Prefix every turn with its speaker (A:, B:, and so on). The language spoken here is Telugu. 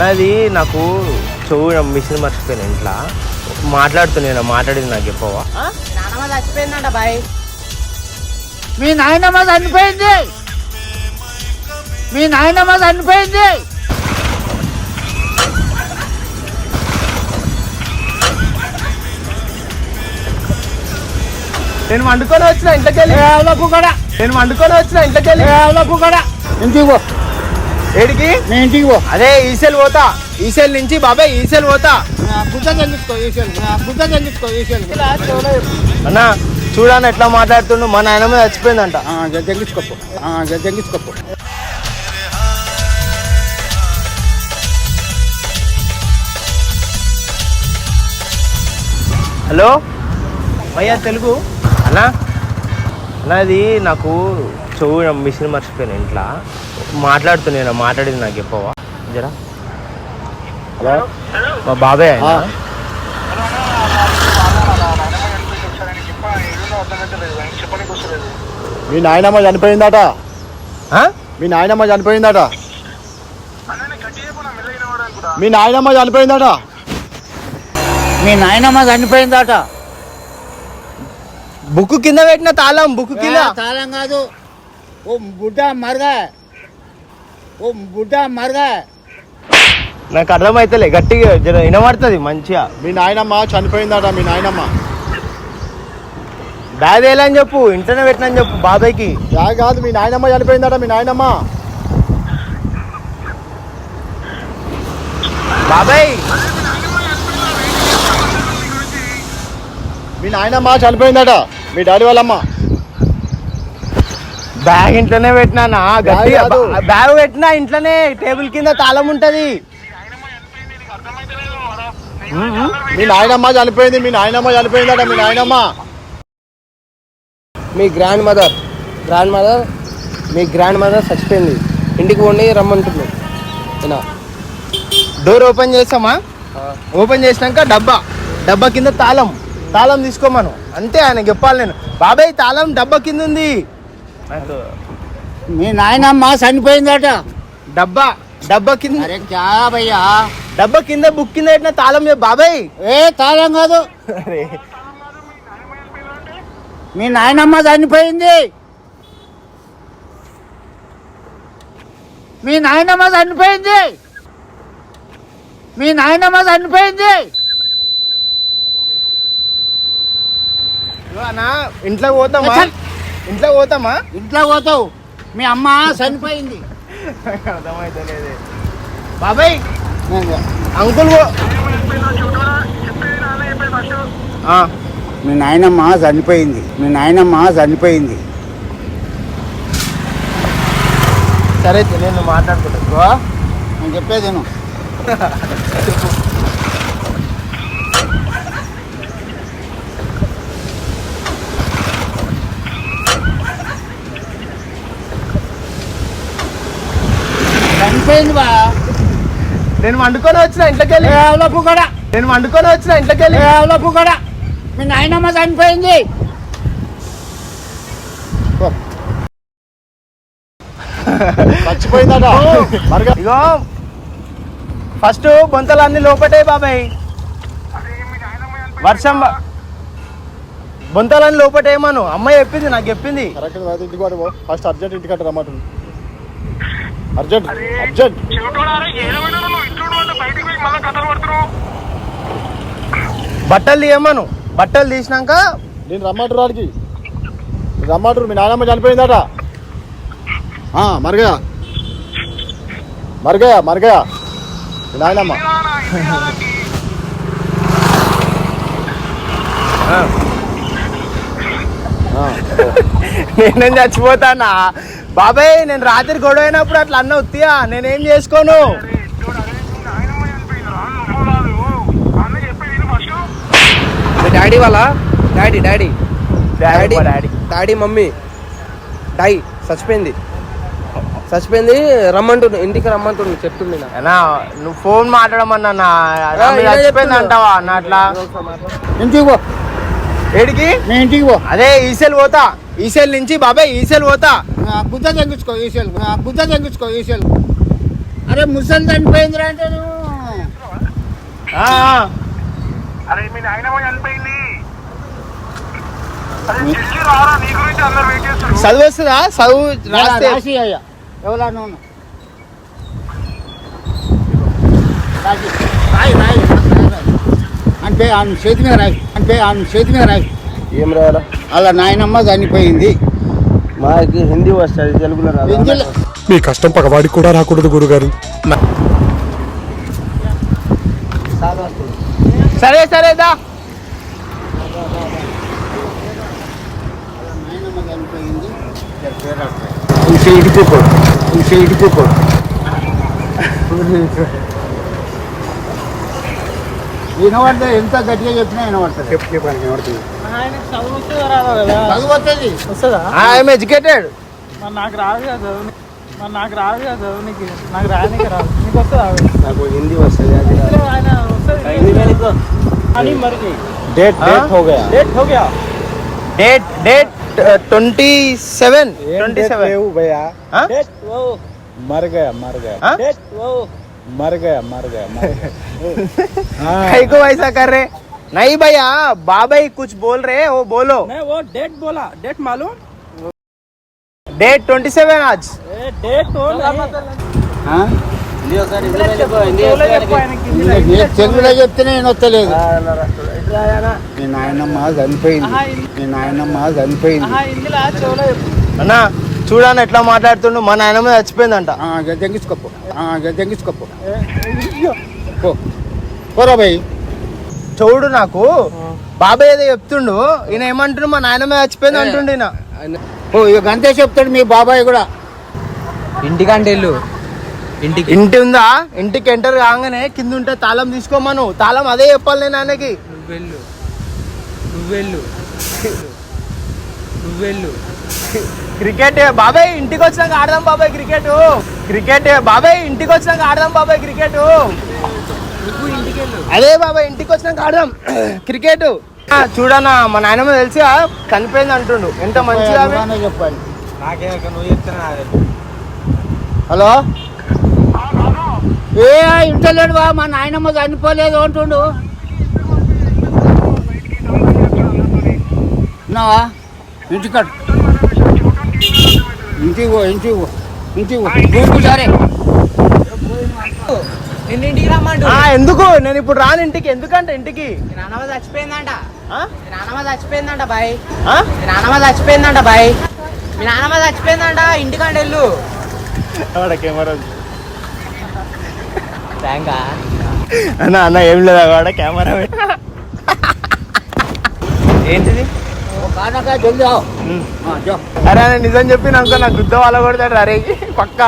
A: అన్నది నాకు చెవు మిషన్ మర్చిపోయాను ఇంట్లో. మాట్లాడుతున్నాను మాట్లాడింది నాకు చెప్పవా
B: నానమ్మ చచ్చిపోయిందంట బాయ్.
C: మీ నాయనమ్మ చనిపోయింది. మీ నాయనమ్మ చనిపోయింది.
A: నేను వండుకొని వచ్చిన
C: ఏళ్ళకు కూడా.
A: నేను వండుకొని వచ్చిన
C: ఏళ్ళకు కూడా. ఇంటికి పో.
A: ఏడికి?
C: మీ ఇంటికి పో.
A: అదే ఈసెల్ పోతా. ఈసెల్ నుంచి బాబాయ్ ఈసెల్ పోతా.
C: చెల్లించుకో ఈసెల్. చెల్లించుకో ఈసెల్.
A: అన్న చూడన్న ఎట్లా మాట్లాడుతుండు? మా నాయనమ్మ చచ్చిపోయిందంట.
C: జగ్గించుకోపో జగ్గించుకోపో
A: హలో? భయ్యా తెలుగు? అన్నా? అన్నది నాకు చెవు మిషన్ మర్చిపోయాను ఇంట్లో. మాట్లాడుతున్నాను మాట్లాడింది నాకు చెప్పవా జరా. హలో? మా బాబాయ్ ఆయన?
D: మీ నాయనమ్మ చనిపోయిందట? మీ నాయనమ్మ చనిపోయిందట. మీ నాయనమ్మ చనిపోయిందట.
C: మీ నాయనమ్మ చనిపోయిందట.
A: బుక్ కింద పెట్టిన తాళం బుక్ కింద.
C: తాళం కాదు. ఓ బుడ్డ మరగా. ఓ బుడ్డ మరగా.
A: నాకు అర్థమైతలే గట్టిగా జర వినబడుతుంది మంచిగా.
D: మీ నాయనమ్మ చనిపోయిందట మీ నాయనమ్మ.
A: బ్యాగ్ వేయాలని చెప్పు ఇంట్లోనే పెట్టినని చెప్పు బాబాయ్కి.
D: యా కాదు మీ నాయనమ్మ చనిపోయిందట మీ నాయనమ్మ.
A: బాబాయ్!
D: మీ నాయనమ్మ చనిపోయిందట మీ డాడీ వాళ్ళమ్మ.
A: బ్యాగ్ ఇంట్లోనే పెట్టినా. బా- బ్యాగ్ పెట్టినా ఇంట్లోనే టేబుల్ కింద తాళం ఉంటది.
D: మీ నాయనమ్మ చనిపోయింది మీ నాయనమ్మ చనిపోయిందట మీ నాయనమ్మ.
B: మీ గ్రాండ్ మదర్ గ్రాండ్ మదర్ మీ గ్రాండ్ మదర్ చచ్చిపోయింది. ఇంటికి పోండి రమ్మంటున్నాం ఏనా?
A: డోర్ ఓపెన్ చేస్తామా? ఓపెన్ చేసినాక డబ్బా డబ్బా కింద తాళం. తాళం తీసుకోమను. అంతే ఆయన చెప్పాలి నేను. బాబాయ్ తాళం డబ్బా కింద ఉంది. నాకు
C: మీ నాయనమ్మ చనిపోయిందట.
A: డబ్బా డబ్బా కింద
C: అరే క్యా భయ్యా?
A: డబ్బా కింద బుక్ కింద పెట్టిన తాళం చెప్పు బాబాయ్?
C: ఏ తాళం కాదు.
A: అరే.
C: మీ నాయనమ్మ చనిపోయింది. మీ నాయనమ్మ చనిపోయింది. మీ నాయనమ్మ చనిపోయింది.
A: అన్నా ఇంట్లో పోతామా?
C: చల్.
A: ఇంట్లో పోతామా?
C: ఇంట్లో పోతావు. మీ అమ్మ చనిపోయింది.
A: అర్థమైతలేదు. బాబాయ్. అంకుల్
C: మీ నాయనమ్మ చనిపోయింది. మీ నాయనమ్మ చనిపోయింది.
A: సరే నేను మాట్లాడుకుంటా.
C: నేను చెప్పేది విను. బా
A: నేను వండుకొని వచ్చిన ఇంట్లోకి వెళ్ళి
C: కూడా
A: నేను వండుకొని వచ్చిన ఇంట్లోకి వెళ్ళి
C: కూడా మీ నాయనమ్మ చనిపోయింది.
D: చచ్చిపోయిందట.
A: ఇగో ఫస్ట్ బొంతలన్నీ లోపటే బాబాయ్. వర్షం బ- బొంతలన్నీ లోపటేమను అమ్మాయి చెప్పింది నాకు చెప్పింది.
D: ఫస్ట్ అర్జెంట్ ఇంటికి రమ్మంటుంది అర్జెంట్ అర్జెంట్.
A: బట్టలు తీయమను బట్టలు తీసినాక
D: నేను రమ్మంటారు వాడికి. రమ్మంటారు మీ నాయనమ్మ చనిపోయిందట. ఆ, మరగయా మరగయా మరగయా మీ నాయనమ్మ.
A: నేనేం చచ్చిపోతానా? బాబాయ్ నేను రాత్రి గొడవ అయినప్పుడు అట్లా అన్న ఉత్తియా? నేనేం చేసుకోను?
B: డాడీ వాళ్ళ? Daddy
A: daddy. Daddy daddy
B: daddy. Mummy. Daddy చచ్చిపోయింది. చచ్చిపోయింది రమ్మంటుండు ఇంటికి రమ్మంటుండు చెప్తుంది
A: నువ్వు ఫోన్ మాట్లాడమన్నా చచ్చిపోయింది. అంటావా అన్న అట్లా?
C: ఇంటికి
A: ఏడికి?
C: మీ ఇంటికి పో.
A: అదే ఈసెల్ పోతా. ఈసెల్ నుంచి బాబాయ్ ఈసెల్ పోతా.
C: బుద్ధ తగ్గించుకో ఈసెల్. బుద్ధ తగ్గించుకో ఈసెల్. అరే ముసలి చనిపోయిందిరా అంటే.
E: అరే మీ నాయనమ్మ చనిపోయింది.
A: చదువు వస్తుందా? చదువు
C: రాసి అయ్యా. ఎవరా నువ్వు రాసి. రాయి, రాయి. అంటే ఆయన చేతి మీద రాయి. అంటే ఆయన చేతి మీద రాయి.
B: ఏం రాయాలా
C: అలా నాయనమ్మ చనిపోయింది.
B: మాకి హిందీ వస్తుంది తెలుగులో రాదు.
F: మీ కష్టం పగవాడికి కూడా రాకూడదు గురుగారు.
A: సరే సరే దా.
C: నాయనమ్మ చనిపోయింది. ఇంకే వినబడతాయి ఎంత గట్టిగా చెప్పినా వినబడుతుంది చెప్పు చెప్పాను వినబడుతుంది చదువు వస్తుంది వస్తుందా
A: ఐఎమ్ ఎడ్యుకేటెడ్
G: మరి నాకు రాదు కదా చదువు మరి నాకు రాదు కదా చదువు నీకు నాకు రానికి రాదు నీకు వస్తుంది
B: నాకు హిందీ వస్తుంది
G: ఆయన వస్తుంది మరి
D: डेट डेट हो गया
G: डेट हो गया
A: date date
D: twenty
A: seven
D: twenty seven भैया मर गया मर गया
G: डेट वो
D: मर गया मर गया मर गया हाँ
A: कई को ऐसा कर रहे नहीं भैया बाबा ही कुछ बोल रहे वो बोलो
G: मैं वो डेट बोला डेट मालूम
A: डेट ट्वेंटी सेवन आज
G: ए डेट तो नहीं
C: ఆ?
B: హిందీ ఒకసారి హిందీలో చెప్పు, హిందీ
G: తెలుగులో
B: ఒకసారి
G: చెప్పు ఆయనకి హిందీలో.
C: నీకు ఏ తెలుగులో చెప్తేనే వినొత్తలేదు
B: ఆ, నా రాష్ట్రం. ఇట్లా రాయాలా?
C: మీ నాయనమ్మ చనిపోయింది
G: ఆహా, హిందీ-
C: మీ నాయనమ్మ చనిపోయింది
G: ఆహా, హిందీలో చెవులో చెప్పు
A: అన్నా చూడని ఎట్లా మాట్లాడుతుండు? మా నాయనమ్మ చచ్చిపోయిందంట.
C: ఆ, గద్దెంగించుకోపో ఆ, గద్దెంగించుకోపో పో. పోరా భయ్
A: చూడు నాకు. బాబాయ్ ఏదో చెప్తుండు. ఈయన ఏమంటుండు? మా నాయనమ్మ చచ్చిపోయింది అంటుండు ఈయన.
B: ఆయన-
C: ఓ ఇక గంతే చెప్తాడు మీ బాబాయ్ కూడా.
B: ఇంటికంటే వెళ్ళు. ఇంటికి.
A: ఇంటి ఉందా? ఇంటికి ఎంటర్ కాగానే కింద ఉంటే తాళం తీసుకోమను. తాళం అదే చెప్పాలి నేను ఆయనకి.
B: నువ్వెళ్ళు. నువ్వెళ్ళు. నువ్వెళ్ళు.
A: క్రికెట్ బాబాయ్ ఇంటికి వచ్చినాక ఆడదాం బాబాయ్ క్రికెట్. క్రికెట్ బాబాయ్ ఇంటికి వచ్చినాక ఆడదాం బాబాయ్ క్రికెట్.
B: నువ్వు ఇంటికెళ్ళు
A: అదే బాబాయ్ ఇంటికి వచ్చినాక ఆడదాం క్రికెట్. చూడన్నా మా నాయనమ్మ తెలిసి? చనిపోయింది అంటుండు. ఎంత మంచిగా
C: చెప్పాలి హలో? ఏ ఇంటలేడు బా మా నాయనమ్మ చనిపోలేదు అంటుండు. ఉన్నావా? ఇంటికాడ ఇంటికి పో ఇంటికి పో ఇంటికి పో. సరే
B: నిన్ను ఇంటికి రమ్మంటు.
A: ఆ, ఎందుకు? నేను ఇప్పుడు రాను ఇంటికి. ఎందుకంటే ఇంటికి?
B: మీ నాన్నమ్మ చచ్చిపోయిందంట.
A: ఆ?
B: మీ నాన్నమ్మ చచ్చిపోయిందంట బాయ్.
A: ఆ?
B: మీ నాన్నమ్మ చచ్చిపోయిందంట బాయ్. మీ నాన్నమ్మ చచ్చిపోయిందంట. ఇంటికంటే వెళ్ళు.
A: కెమెరా?
B: థ్యాంకా
A: అన్న అన్న ఏం లేదా? వాడ కెమెరా ఏంటిది? అరే నిజం చెప్పి నాకు నాకు గుద్ద వాళ్ళ కొడతాడు అరే పక్క.